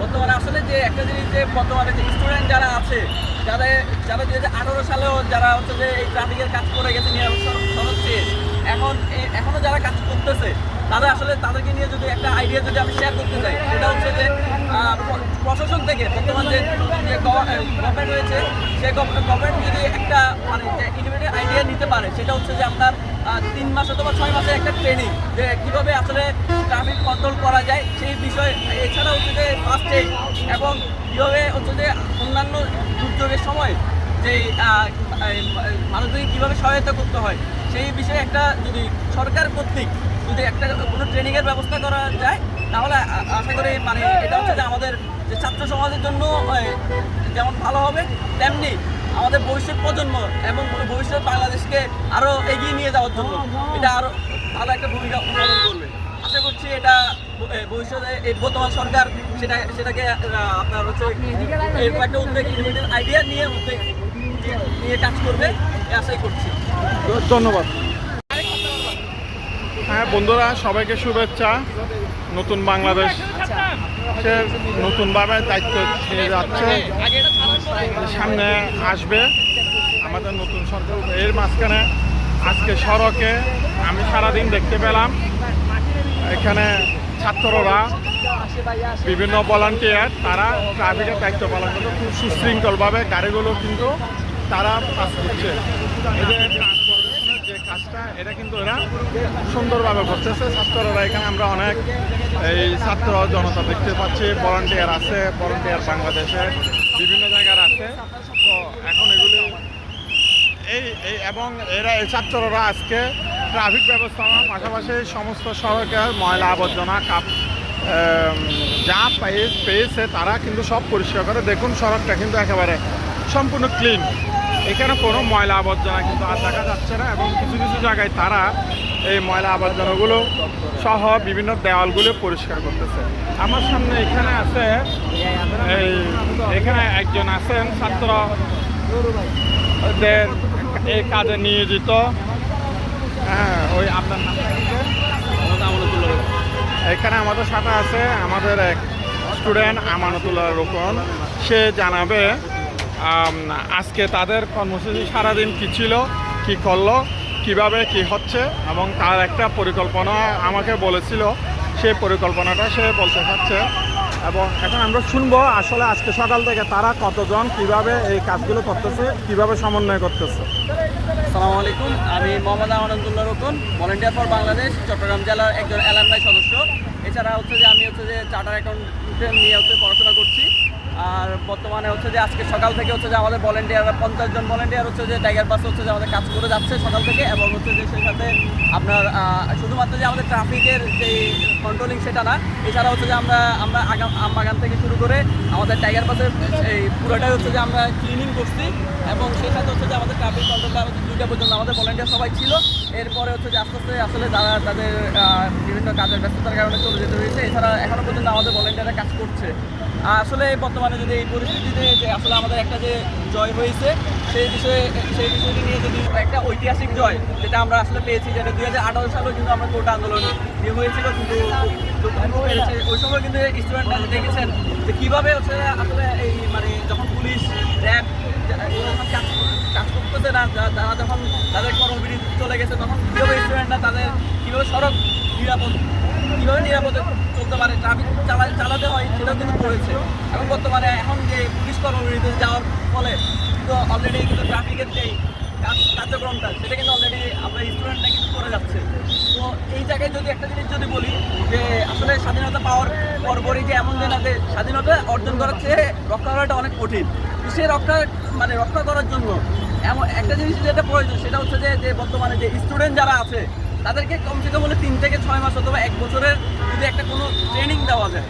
বর্তমানে আসলে যে একটা জিনিস যে বর্তমানে যে স্টুডেন্ট যারা আছে, যাদের যারা দু হাজার আঠারো সালেও যারা হচ্ছে যে এই ট্রাফিকের কাজ করে গেছে নিয়ে চেয়ে এখন এখনও যারা কাজ করতেছে, তাদের আসলে তাদেরকে নিয়ে যদি একটা আইডিয়া যদি আমি শেয়ার করতে চাই, সেটা হচ্ছে যে প্রশাসন থেকে বর্তমান যে গভর্নমেন্ট রয়েছে সেই গভর্নমেন্ট যদি একটা মানে ইন্ডিভিজুয়াল আইডিয়া নিতে পারে, সেটা হচ্ছে যে আপনার তিন মাস অথবা ছয় মাসের একটা ট্রেনিং যে কীভাবে আসলে ট্রাফিক কন্ট্রোল করা যায় সেই বিষয়ে, এছাড়া হচ্ছে যে ফার্স্ট এইড এবং কীভাবে হচ্ছে যে অন্যান্য দুর্যোগের সময় যে মানুষদেরকে কীভাবে সহায়তা করতে হয়, সেই বিষয়ে একটা যদি সরকার কর্তৃক যদি একটা কোনো ট্রেনিংয়ের ব্যবস্থা করা যায়, তাহলে আশা করি মানে এটা হচ্ছে যে আমাদের যে ছাত্র সমাজের জন্য যেমন ভালো হবে, তেমনি আমাদের ভবিষ্যৎ প্রজন্ম এবং ভবিষ্যৎ বাংলাদেশকে আরও এগিয়ে নিয়ে যাওয়ার জন্য এটা আরও ভালো একটা ভূমিকা পালন করবে। আশা করছি এটা ভবিষ্যতে এই বর্তমান সরকার সেটা, সেটাকে আপনার হচ্ছে একটা উদ্যোগ আইডিয়া নিয়ে উদ্যোগ নিয়ে কাজ করবে আশাই করছি। ধন্যবাদ। হ্যাঁ বন্ধুরা, সবাইকে শুভেচ্ছা। নতুন বাংলাদেশ সে নতুনভাবে দায়িত্ব নিয়ে যাচ্ছে। সামনে আসবে আমাদের নতুন সরকার। এর মাঝখানে আজকে সড়কে আমি সারাদিন দেখতে পেলাম। এখানে ছাত্ররা, বিভিন্ন ভলান্টিয়ার তারা ট্রাফিকের দায়িত্ব পালন করতে খুব সুশৃঙ্খলভাবে গাড়িগুলো কিন্তু তারা পাস করছে। কাজটা এটা কিন্তু এরা সুন্দরভাবে করতেছে। ছাত্ররা এখানে, আমরা অনেক এই ছাত্র জনতা দেখতে পাচ্ছি। ভলান্টিয়ার আছে ভলান্টিয়ার বাংলাদেশে বিভিন্ন জায়গার আছে। তো এখন এগুলি এই এই এবং এরা, এই ছাত্ররা আজকে ট্রাফিক ব্যবস্থাপনার পাশাপাশি সমস্ত সড়কের ময়লা আবর্জনা, কাপ যা পেয়ে, পেয়েছে তারা কিন্তু সব পরিষ্কার করে। দেখুন সড়কটা কিন্তু একেবারে সম্পূর্ণ ক্লিন এখানে কোনো ময়লা আবর্জনা কিন্তু আর দেখা যাচ্ছে না এবং কিছু কিছু জায়গায় তারা এই ময়লা আবর্জনাগুলো সহ বিভিন্ন দেওয়ালগুলো পরিষ্কার করতেছে। আমার সামনে এখানে আছে এই এখানে একজন আছেন ছাত্র এই কাজে নিয়োজিত। হ্যাঁ ওই আপনার নামটা কি এখানে আমাদের সাথে আছে আমাদের এক স্টুডেন্ট আমানতুল্লাহ রোকন। সে জানাবে আজকে তাদের কর্মসূচি সারাদিন কি ছিল, কি করল, কীভাবে কি হচ্ছে, এবং তার একটা পরিকল্পনা আমাকে বলেছিল। সেই পরিকল্পনাটা সে বলতে চাচ্ছে। এবং এখন আমরা শুনব আসলে আজকে সকাল থেকে তারা কতজন, কীভাবে এই কাজগুলো করতেছে, কীভাবে সমন্বয় করতেছে। আসসালামু আলাইকুম, আমি মোহাম্মদ আমানুল্লাহ রতন ভলেন্টিয়ার ফর বাংলাদেশ চট্টগ্রাম জেলার একজন অ্যালামনাই সদস্য। এছাড়া হচ্ছে যে আমি হচ্ছে যে চার্টার অ্যাকাউন্টেন্ট নিয়ে হচ্ছে পড়াশোনা করছি। আর বর্তমানে হচ্ছে যে আজকে সকাল থেকে হচ্ছে যে আমাদের ভলেন্টিয়ার পঞ্চাশ জন ভলেন্টিয়ার হচ্ছে যে টাইগার পাস হচ্ছে যে আমাদের কাজ করে যাচ্ছে সকাল থেকে এবং হচ্ছে যে সেই সাথে আপনার শুধুমাত্র যে আমাদের ট্রাফিকের যে কন্ট্রোলিং সেটা না, এছাড়া হচ্ছে যে আমরা আমরা আগাম আম বাগান থেকে শুরু করে আমাদের টাইগার পাসের এই পুরোটাই হচ্ছে যে আমরা ক্লিনিং করছি এবং সেই সাথে হচ্ছে যে আমাদের ট্রাফিক কন্ট্রোলটা হচ্ছে দুইটা পর্যন্ত, আমাদের ভলেন্টিয়ার সবাই ছিল। এরপরে হচ্ছে যে আস্তে আস্তে আসলে যারা তাদের বিভিন্ন কাজের ব্যস্ততার কারণে চলে যেতে হয়েছে, এছাড়া এখনও পর্যন্ত আমাদের ভলেন্টিয়াররা কাজ করছে। আসলে বর্তমানে যদি এই পরিস্থিতিতে যে আসলে আমাদের একটা যে জয় হয়েছে, সেই বিষয়ে, সেই বিষয়টি নিয়ে যদি একটা ঐতিহাসিক জয়, যেটা আমরা আসলে পেয়েছি, যেটা দুই হাজার আঠারো সালেও কিন্তু আমরা কোটা আন্দোলন হয়েছিল, কিন্তু ওই সময় কিন্তু স্টুডেন্টরা দেখেছেন যে কীভাবে হচ্ছে আসলে এই মানে যখন পুলিশ র্যাব কাজ করতেছে না। যা- তারা যখন তাদের কর্মবিরতি চলে গেছে, তখন কীভাবে স্টুডেন্টরা তাদের কীভাবে সড়ক নিরাপদ, কীভাবে নিরাপদে চলতে পারে ট্রাফিক চালা, চালাতে হয়, সেটাও কিন্তু করেছে। এবং বর্তমানে এখন যে পুলিশ কর্মবিরতিতে যাওয়ার ফলে কিন্তু অলরেডি কিন্তু ট্রাফিকের যে কাজ- কার্যক্রমটা সেটা কিন্তু অলরেডি আমরা স্টুডেন্টরা কিন্তু করে যাচ্ছে তো এই জায়গায় যদি একটা জিনিস যদি বলি যে আসলে স্বাধীনতা পাওয়ার পরপরই যে এমন দিন আছে, স্বাধীনতা অর্জন করার চেয়ে রক্ষা করাটা অনেক কঠিন। সে রক্ষা মানে রক্ষা করার জন্য এমন একটা জিনিস যেটা প্রয়োজন, সেটা হচ্ছে যে যে বর্তমানে যে স্টুডেন্ট যারা আছে, তাদেরকে কমসে কম হলে তিন থেকে ছয় মাস অথবা এক বছরের যদি একটা কোনো ট্রেনিং দেওয়া যায়।